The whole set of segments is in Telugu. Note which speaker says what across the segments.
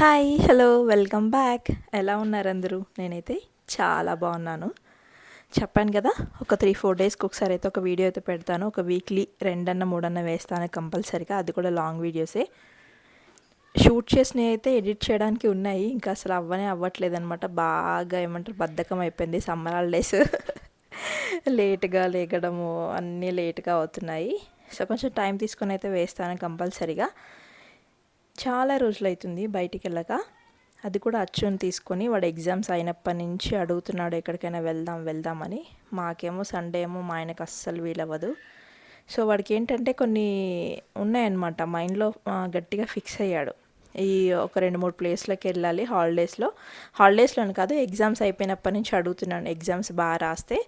Speaker 1: హాయ్ హలో వెల్కమ్ బ్యాక్ ఎలా ఉన్నారు అందరూ నేనైతే చాలా బాగున్నాను. చెప్పాను కదా ఒక త్రీ ఫోర్ డేస్కి ఒకసారి అయితే ఒక వీడియో అయితే పెడతాను. ఒక వీక్లీ రెండన్న మూడన్న వేస్తాను కంపల్సరీగా. అది కూడా లాంగ్ వీడియోసే షూట్ చేసినవి అయితే ఎడిట్ చేయడానికి ఉన్నాయి. ఇంకా అసలు అవ్వనే అవ్వట్లేదు అనమాట బాగా ఏమంటారు బద్ధకం అయిపోయింది సమ్మర్ హాలిడేస్ లేట్గా లేగడము అన్నీ లేట్గా అవుతున్నాయి. సో కొంచెం టైం తీసుకొని అయితే వేస్తాను కంపల్సరీగా. చాలా రోజులు అవుతుంది బయటికి వెళ్ళక అది కూడా అచ్చుని తీసుకొని వాడు ఎగ్జామ్స్ అయినప్పటి నుంచి అడుగుతున్నాడు ఎక్కడికైనా వెళ్దాం వెళ్దామని మాకేమో సండే ఏమో మా ఆయనకు అస్సలు వీలవ్వదు. సో వాడికి ఏంటంటే కొన్ని ఉన్నాయన్నమాట. మైండ్లో గట్టిగా ఫిక్స్ అయ్యాడు. ఈ ఒక రెండు మూడు ప్లేస్లోకి వెళ్ళాలి హాలిడేస్లో. హాలిడేస్లోని కాదు ఎగ్జామ్స్ అయిపోయినప్పటి నుంచి అడుగుతున్నాను. ఎగ్జామ్స్ బాగా రాస్తే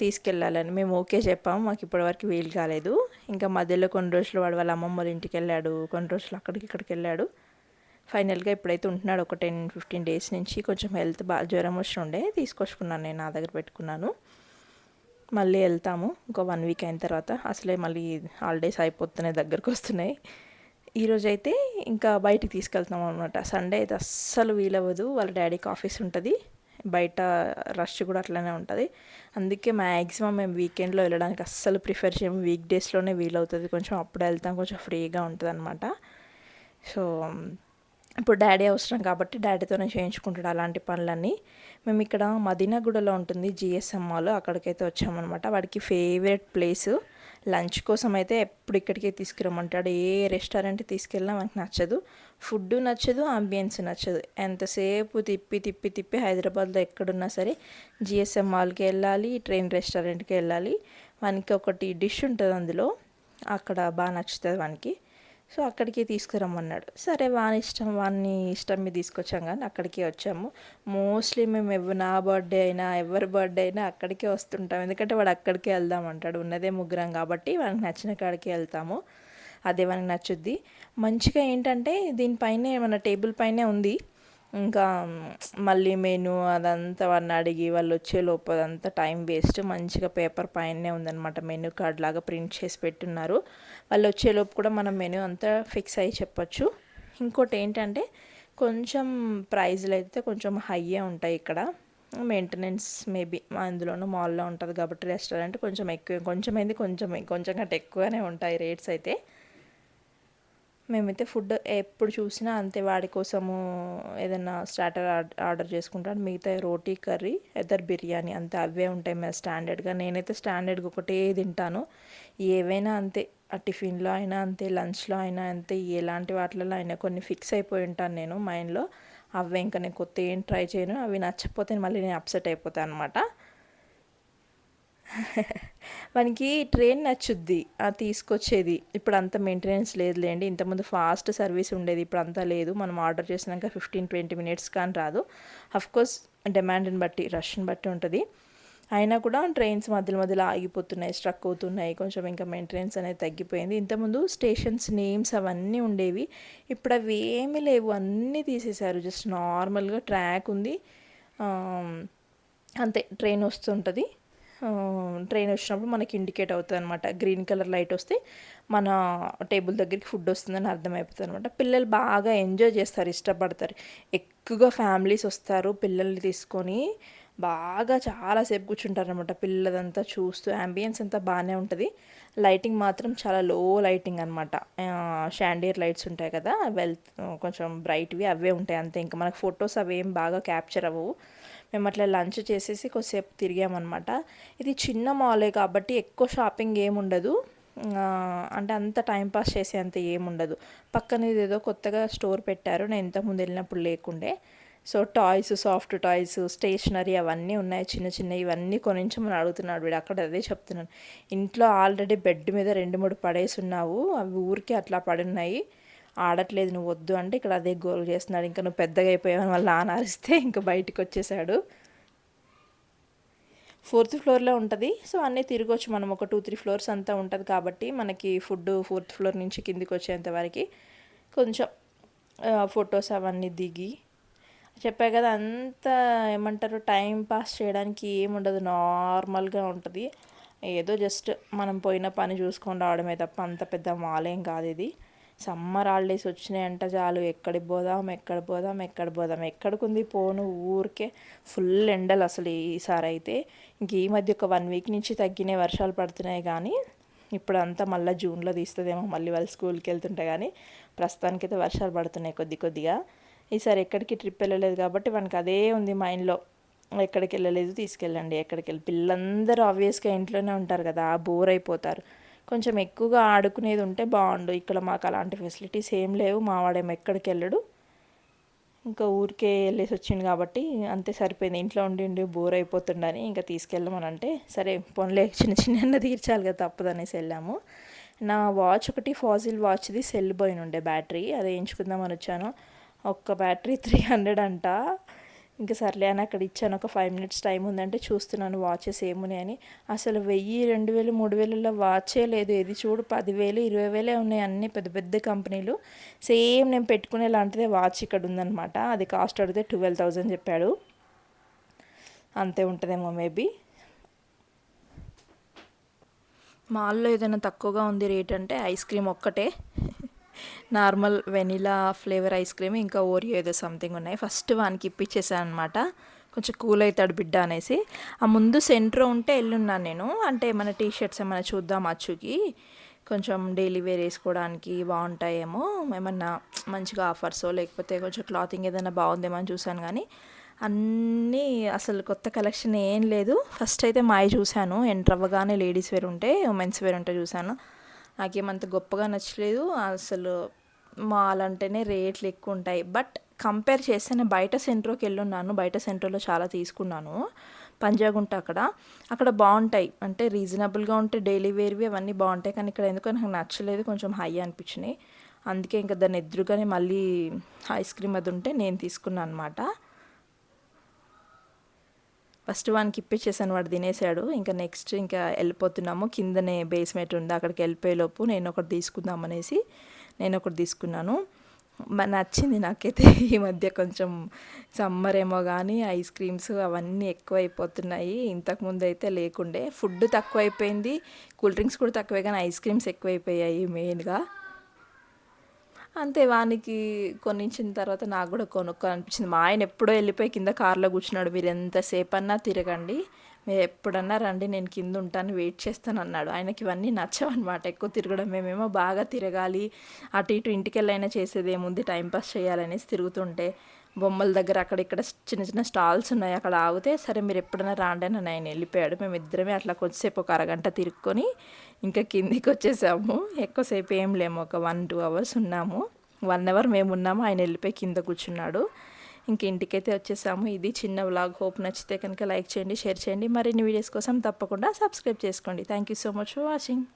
Speaker 1: తీసుకెళ్ళాలని మేము ఓకే చెప్పాము. మాకు ఇప్పటివరకు వీలు కాలేదు. ఇంకా మధ్యలో కొన్ని రోజులు వాడు వాళ్ళ అమ్మమ్మ వాళ్ళ ఇంటికి వెళ్ళాడు. కొన్ని రోజులు అక్కడికి ఇక్కడికి వెళ్ళాడు. ఫైనల్గా ఇప్పుడైతే ఉంటున్నాడు. ఒక టెన్ ఫిఫ్టీన్ డేస్ నుంచి కొంచెం హెల్త్ బాగా జ్వరం వచ్చి ఉండే తీసుకొచ్చుకున్నాను నేను నా దగ్గర పెట్టుకున్నాను. మళ్ళీ వెళ్తాము. ఇంకో వన్ వీక్ అయిన తర్వాత. అసలే మళ్ళీ హాలిడేస్ అయిపోతున్నాయి దగ్గరకు వస్తున్నాయి. ఈరోజు అయితే ఇంకా బయటికి తీసుకెళ్తాం అనమాట సండే అయితే అస్సలు వీలవ్వదు. వాళ్ళ డాడీకి ఆఫీస్ ఉంటుంది. బయట రష్ కూడా అట్లనే ఉంటుంది. అందుకే మ్యాక్సిమం మేము వీకెండ్లో వెళ్ళడానికి అస్సలు ప్రిఫర్ చేయము వీక్ డేస్లోనే వీలవుతుంది. కొంచెం అప్పుడు వెళ్తాం. కొంచెం ఫ్రీగా ఉంటుంది అనమాట సో ఇప్పుడు డాడీ అవసరం కాబట్టి డాడీతోనే చేయించుకుంటాడు అలాంటి పనులన్నీ. మేము ఇక్కడ మదీనాగూడలో ఉంటుంది. జిఎస్ఎం మాల్ అక్కడికైతే వచ్చామన్నమాట. వాడికి ఫేవరెట్ ప్లేసు లంచ్ కోసం అయితే ఎప్పుడు ఇక్కడికే తీసుకురమ్మంటాడు. ఏ రెస్టారెంట్ తీసుకెళ్ళినా మనకు నచ్చదు. ఫుడ్ నచ్చదు అంబియన్స్ నచ్చదు. ఎంతసేపు తిప్పి తిప్పి తిప్పి హైదరాబాద్లో ఎక్కడున్నా సరే జిఎస్ఎం మాల్కి వెళ్ళాలి ట్రైన్ రెస్టారెంట్కి వెళ్ళాలి. మనకి ఒకటి డిష్ ఉంటుంది అందులో. అక్కడ బాగా నచ్చుతుంది మనకి. సో అక్కడికి తీసుకురమ్మన్నాడు. సరే వాని ఇష్టం వాని ఇష్టం మీద తీసుకొచ్చాం కానీ అక్కడికే వచ్చాము. మోస్ట్లీ మేము ఎవ నా బర్త్డే అయినా ఎవరి బర్త్డే అయినా అక్కడికే వస్తుంటాం. ఎందుకంటే వాడు అక్కడికే వెళ్దాం అంటాడు. ఉన్నదే ముగ్గురం కాబట్టి వానికి నచ్చిన కాడికి వెళ్తాము. అదే వానికి నచ్చుద్ది. మంచిగా ఏంటంటే దీనిపైనే మన టేబుల్ పైనే ఉంది. ఇంకా మళ్ళీ మెను అదంతా వాడిని అడిగి వాళ్ళు వచ్చే లోపు అదంతా టైం వేస్ట్. మంచిగా పేపర్ పైనే ఉందన్నమాట. మెనూ కార్డ్ లాగా ప్రింట్ చేసి పెట్టున్నారు. వాళ్ళు వచ్చే లోపు కూడా మనం మెనూ అంతా ఫిక్స్ అయ్యి చెప్పచ్చు. ఇంకోటి ఏంటంటే కొంచెం ప్రైజ్లు అయితే కొంచెం హైయే ఉంటాయి ఇక్కడ. మెయింటెనెన్స్ మేబీ అందులోనూ మాల్లో ఉంటుంది కాబట్టి రెస్టారెంట్ కొంచెం ఎక్కువ కొంచెం అయింది కొంచెం కొంచెం కంటే ఎక్కువనే ఉంటాయి రేట్స్ అయితే. మేమైతే ఫుడ్ ఎప్పుడు చూసినా అంతే వాడి కోసము ఏదైనా స్టార్టర్ ఆర్డర్ చేసుకుంటాను. మిగతా రోటీ కర్రీ ఎదర్ బిర్యానీ అంతే అవే ఉంటాయి మేము స్టాండర్డ్గా. నేనైతే స్టాండర్డ్గా ఒకటే తింటాను. ఏవైనా అంతే ఆ టిఫిన్లో అయినా అంతే లంచ్లో అయినా అంతే ఎలాంటి వాటిలలో అయినా కొన్ని ఫిక్స్ అయిపోయి ఉంటాను నేను మైండ్లో. అవే ఇంకా నేను కొత్త ఏం ట్రై చేయను. అవి నచ్చకపోతే మళ్ళీ నేను అప్సెట్ అయిపోతాను అనమాట మనకి ట్రైన్ నచ్చుద్ది తీసుకొచ్చేది. ఇప్పుడు అంత మెయింటెనెన్స్ లేదులేండి. ఇంతకుముందు ఫాస్ట్ సర్వీస్ ఉండేది ఇప్పుడు అంతా లేదు. మనం ఆర్డర్ చేసినాక ఫిఫ్టీన్ ట్వంటీ మినిట్స్ కానీ రాదు. కోర్స్ డిమాండ్ని బట్టి రష్ని బట్టి ఉంటుంది. అయినా కూడా ట్రైన్స్ మధ్యలో మధ్యలో ఆగిపోతున్నాయి స్ట్రక్ అవుతున్నాయి. కొంచెం ఇంకా మెయింటెనెన్స్ అనేది తగ్గిపోయింది. ఇంతకుముందు స్టేషన్స్ నేమ్స్ అవన్నీ ఉండేవి. ఇప్పుడు అవి ఏమీ లేవు. అన్నీ తీసేశారు. జస్ట్ నార్మల్గా ట్రాక్ ఉంది. అంతే ట్రైన్ వస్తుంటుంది. ట్రైన్ వచ్చినప్పుడు మనకి ఇండికేట్ అవుతుంది అనమాట గ్రీన్ కలర్ లైట్ వస్తే మన టేబుల్ దగ్గరికి ఫుడ్ వస్తుందని అర్థమైపోతుంది అనమాట పిల్లలు బాగా ఎంజాయ్ చేస్తారు ఇష్టపడతారు. ఎక్కువగా ఫ్యామిలీస్ వస్తారు పిల్లల్ని తీసుకొని బాగా చాలాసేపు కూర్చుంటారు అనమాట పిల్లలంతా చూస్తూ అంబియన్స్ అంతా బాగానే ఉంటుంది. లైటింగ్ మాత్రం చాలా లో లైటింగ్ అనమాట షాండియర్ లైట్స్ ఉంటాయి కదా వెల్ కొంచెం బ్రైట్వి అవే ఉంటాయి అంతే. ఇంకా మనకు ఫొటోస్ అవి ఏం బాగా క్యాప్చర్ అవ్వవు. మేము అట్లా లంచ్ చేసేసి కొద్దిసేపు తిరిగామన్నమాట. ఇది చిన్న మాలే కాబట్టి ఎక్కువ షాపింగ్ ఏముండదు అంటే అంత టైంపాస్ చేసే అంత ఏముండదు పక్కన ఏదో కొత్తగా స్టోర్ పెట్టారు. నేను ఇంతకుముందు వెళ్ళినప్పుడు లేకుండే. So toys soft toys stationery అవన్నీ ఉన్నాయి. చిన్న చిన్న ఇవన్నీ కొనించమని అడుగుతున్నాడు వీడు. అక్కడ అదే చెప్తున్నాను. ఇంట్లో ఆల్రెడీ బెడ్ మీద రెండు మూడు పడేసి ఉన్నావు అవి ఊరికే అట్లా పడున్నాయి. ఆడట్లేదు నువ్వు వద్దు అంటే ఇక్కడ అదే గోల్ చేస్తున్నాడు. ఇంకా నువ్వు పెద్దగా అయిపోయావని వాళ్ళు ఆనారిస్తే ఇంకా బయటికి వచ్చేసాడు. ఫోర్త్ ఫ్లోర్లో ఉంటుంది. సో అన్నీ తిరగొచ్చు మనం ఒక టూ త్రీ ఫ్లోర్స్ అంతా ఉంటుంది కాబట్టి మనకి ఫుడ్ ఫోర్త్ ఫ్లోర్ నుంచి కిందికి వచ్చేంత వరకు కొంచెం ఫొటోస్ అవన్నీ దిగి. చెప్పా కదా అంత ఏమంటారు టైం పాస్ చేయడానికి ఏముండదు నార్మల్గా ఉంటుంది. ఏదో జస్ట్ మనం పోయిన పని చూసుకొని రావడమే తప్ప అంత పెద్ద మాలేం కాదు ఇది. సమ్మర్ హాలిడేస్ వచ్చినాయంట చాలు. ఎక్కడికి పోదాం ఎక్కడ పోదాం ఎక్కడ పోదాం. ఎక్కడికి పోను ఊరికే ఫుల్ ఎండలు అసలు ఈసారి అయితే. ఇంక ఈ మధ్య ఒక వన్ వీక్ నుంచి తగ్గినాయి వర్షాలు పడుతున్నాయి కానీ ఇప్పుడు అంతా మళ్ళీ జూన్లో తీస్తుందేమో మళ్ళీ వాళ్ళు స్కూల్కి వెళ్తుంటే కానీ ప్రస్తుతానికైతే వర్షాలు పడుతున్నాయి కొద్ది కొద్దిగా. ఈసారి ఎక్కడికి ట్రిప్ వెళ్ళలేదు కాబట్టి మనకు అదే ఉంది మైండ్లో. ఎక్కడికి వెళ్ళలేదు తీసుకెళ్ళండి ఎక్కడికి వెళ్ళి. పిల్లలందరూ ఆబ్వియస్గా ఇంట్లోనే ఉంటారు కదా బోర్ అయిపోతారు. కొంచెం ఎక్కువగా ఆడుకునేది ఉంటే బాగుండు. ఇక్కడ మాకు అలాంటి ఫెసిలిటీస్ ఏం లేవు. మావాడేమో ఎక్కడికి వెళ్ళడు. ఇంకా ఊరికే వెళ్ళేసి వచ్చింది కాబట్టి అంతే సరిపోయింది. ఇంట్లో ఉండి ఉండి బోర్ అయిపోతుండని ఇంకా తీసుకెళ్ళమని అంటే సరే పనులే చిన్న చిన్న తీర్చాలి కదా తప్పదనేసి వెళ్ళాము. నా వాచ్ ఒకటి ఫాజిల్ వాచ్ది సెల్ పోయిన ఉండే బ్యాటరీ. అది వేయించుకుందామని వచ్చాను. ఒక్క బ్యాటరీ త్రీ హండ్రెడ్ అంట. ఇంకా సర్లే అని అక్కడ ఇచ్చాను. ఒక ఫైవ్ మినిట్స్ టైం ఉందంటే చూస్తున్నాను వాచెస్ ఏమున్నాయని అసలు వెయ్యి రెండు వేలు మూడు వేలలో వాచే లేదు. ఏది చూడు పదివేలు ఇరవై వేలే ఉన్నాయి అన్ని పెద్ద పెద్ద కంపెనీలు. సేమ్ నేను పెట్టుకునే లాంటిదే వాచ్ ఇక్కడ ఉందన్నమాట. అది కాస్ట్ అడిగితే ట్వెల్వ్ థౌజండ్ చెప్పాడు. అంతే ఉంటుందేమో మేబీ మాల్లో ఏదైనా తక్కువగా ఉంది రేట్ అంటే ఐస్ క్రీమ్ ఒక్కటే. Normal vanilla flavour ice cream ఇంకా ఓరియో ఏదో సంథింగ్ ఉన్నాయి. ఫస్ట్ వానికి ఇప్పించేసాను అనమాట కొంచెం కూల్ అవుతాడు బిడ్డ అనేసి. ఆ ముందు సెంటర్ ఉంటే వెళ్ళున్నాను నేను. అంటే మన టీ షర్ట్స్ ఏమైనా చూద్దాం అచ్చుకి. కొంచెం డైలీ వేర్ వేసుకోవడానికి బాగుంటాయేమో. ఏమన్నా మంచిగా ఆఫర్సో లేకపోతే కొంచెం క్లాతింగ్ ఏదైనా బాగుందేమో అని చూశాను కానీ అన్నీ అసలు కొత్త కలెక్షన్ ఏం లేదు. ఫస్ట్ అయితే మాయ చూశాను. ఎంటర్ అవ్వగానే లేడీస్ వేర్ ఉంటే ఉమెన్స్ వేర్ ఉంటే చూశాను. నాకేమంత గొప్పగా నచ్చలేదు. అసలు మాల్ అంటేనే రేట్లు ఎక్కువ ఉంటాయి బట్ కంపేర్ చేస్తే నేను బయట సెంటర్కి వెళ్ళున్నాను. బయట సెంటర్లో చాలా తీసుకున్నాను. పంజాగుంట అక్కడ. అక్కడ బాగుంటాయి అంటే రీజనబుల్గా ఉంటే డైలీ వేర్వి అవన్నీ బాగుంటాయి కానీ ఇక్కడ ఎందుకో నాకు నచ్చలేదు. కొంచెం హై అనిపించినాయి. అందుకే ఇంకా దాన్ని ఎదురుగానే మళ్ళీ ఐస్ క్రీమ్ అది ఉంటే నేను తీసుకున్నాను అనమాట ఫస్ట్ వానికి ఇప్పించేసాను వాడు తినేసాడు. ఇంకా నెక్స్ట్ ఇంకా వెళ్ళిపోతున్నాము. కిందనే బేస్మెంట్ ఉంది అక్కడికి వెళ్ళిపోయేలోపు నేను ఒకటి తీసుకుందాం అనేసి నేను ఒకటి తీసుకున్నాను. నచ్చింది నాకైతే. ఈ మధ్య కొంచెం సమ్మర్ ఏమో కానీ ఐస్ క్రీమ్స్ అవన్నీ ఎక్కువైపోతున్నాయి. ఇంతకుముందు అయితే లేకుండే. ఫుడ్ తక్కువైపోయింది. కూల్ డ్రింక్స్ కూడా తక్కువే కానీ ఐస్ క్రీమ్స్ ఎక్కువైపోయాయి మెయిన్గా. అంతే వానికి కొనిచ్చిన తర్వాత నాకు కూడా కొనుక్కో అనిపించింది మా ఆయన ఎప్పుడో వెళ్ళిపోయి కింద కార్లో కూర్చున్నాడు. మీరు ఎంతసేపు అన్నా తిరగండి. మీరు ఎప్పుడన్నా రండి నేను కింద ఉంటాను వెయిట్ చేస్తాను అన్నాడు. ఆయనకి ఇవన్నీ నచ్చవన్నమాట. ఎక్కువ తిరగడం మేమేమో బాగా తిరగాలి. అటు ఇటు ఇంటికెళ్ళైనా చేసేది ఏముంది? టైంపాస్ చేయాలనేసి తిరుగుతుంటే బొమ్మల దగ్గర అక్కడ ఇక్కడ చిన్న చిన్న స్టాల్స్ ఉన్నాయి. అక్కడ ఆగితే సరే మీరు ఎప్పుడైనా రాండి అని ఆయన వెళ్ళిపోయాడు. మేము ఇద్దరమే అట్లా కొద్దిసేపు ఒక అరగంట తిరుక్కొని ఇంకా కిందికి వచ్చేసాము. ఎక్కువసేపు ఏం లేము. ఒక వన్ టూ అవర్స్ ఉన్నాము. వన్ అవర్ మేము ఉన్నాము. ఆయన వెళ్ళిపోయి కింద కూర్చున్నాడు. ఇంక ఇంటికైతే వచ్చేసాము. ఇది చిన్న వ్లాగ్. హోప్ నచ్చితే కనుక లైక్ చేయండి షేర్ చేయండి. మరిన్ని వీడియోస్ కోసం తప్పకుండా సబ్స్క్రైబ్ చేసుకోండి. Thank you so much for watching